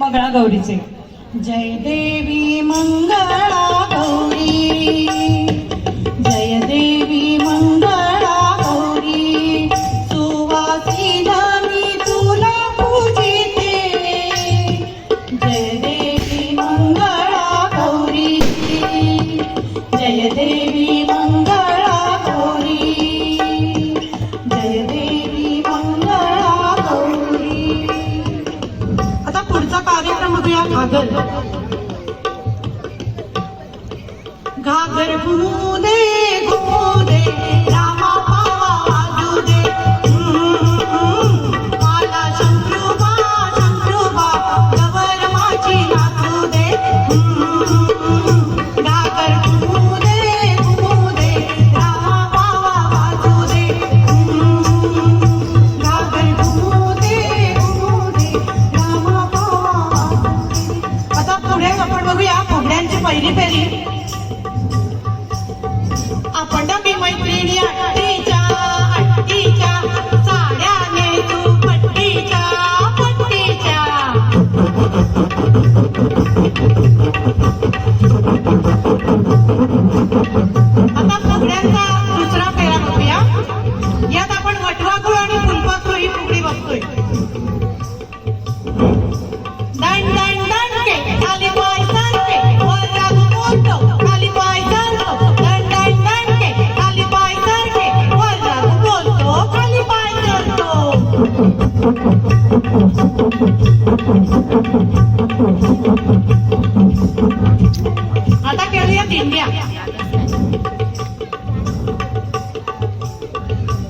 मंगळा गौरीचे. जय देवी मंगळा गौरी. जय देवी Thank you.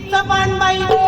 চিত্তপান বাইরে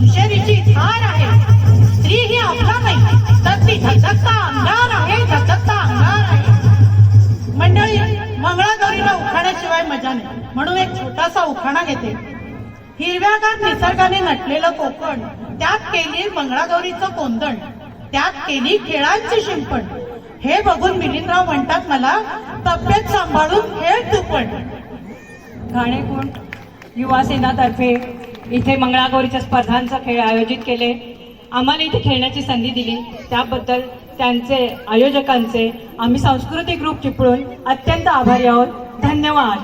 ती समशेरीची धार आहे. स्त्री ही आपला नाही तर ती धकधकता अंगार आहे धकधकता अंगार आहे. मंडळी मंगळागौरीला उखाण्याशिवाय मजा नाही. म्हणून एक छोटासा उखाणा घेते. हिरव्यागार निसर्गाने नटलेलं कोकण त्यात केली मंगळागौरीचं कोंदण त्यात केली खेळांची शिंपण. हे बघून मिलिंदराव म्हणतात मला तब्येत सांभाळून खेळ तू पण. कोण? युवासेनातर्फे इथे मंगळागौरीच्या स्पर्धांचा खेळ आयोजित केले. आम्हाला इथे खेळण्याची संधी दिली. त्याबद्दल त्यांचे आयोजकांचे आम्ही सांस्कृतिक ग्रुप चिपळून अत्यंत आभारी आहोत. धन्यवाद.